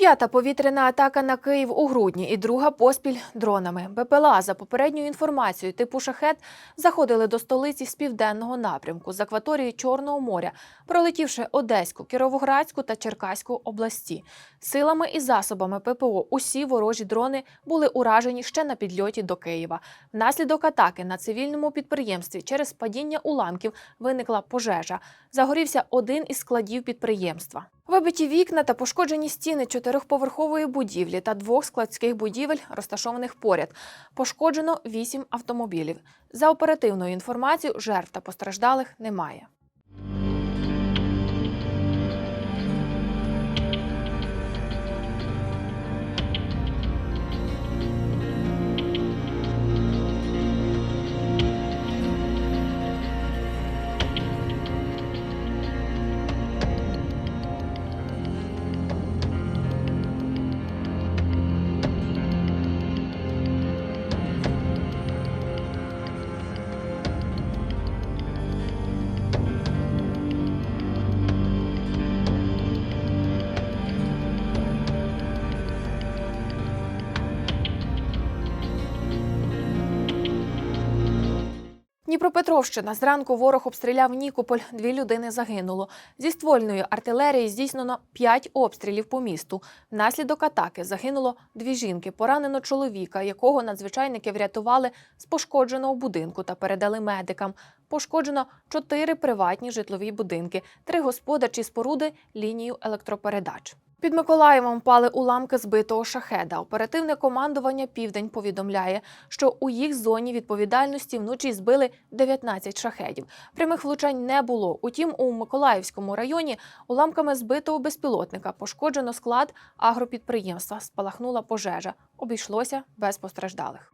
П'ята повітряна атака на Київ у грудні і друга поспіль дронами. БПЛА за попередньою інформацією типу шахет заходили до столиці з південного напрямку з акваторії Чорного моря, пролетівши Одеську, Кіровоградську та Черкаську області. Силами і засобами ППО усі ворожі дрони були уражені ще на підльоті до Києва. Внаслідок атаки на цивільному підприємстві через падіння уламків виникла пожежа. Загорівся один із складів підприємства. Вибиті вікна та пошкоджені стіни чотирьохповерхової будівлі та двох складських будівель, розташованих поряд. Пошкоджено вісім автомобілів. За оперативною інформацією, жертв та постраждалих немає. Дніпропетровщина. Зранку ворог обстріляв Нікополь. Дві людини загинуло. Зі ствольної артилерії здійснено п'ять обстрілів по місту. Внаслідок атаки загинуло дві жінки. Поранено чоловіка, якого надзвичайники врятували з пошкодженого будинку та передали медикам. Пошкоджено чотири приватні житлові будинки, три господарчі споруди, лінію електропередач. Під Миколаєвом впали уламки збитого шахеда. Оперативне командування Південь повідомляє, що у їх зоні відповідальності вночі збили 19 шахедів. Прямих влучань не було. Утім, у Миколаївському районі уламками збитого безпілотника пошкоджено склад агропідприємства. Спалахнула пожежа. Обійшлося без постраждалих.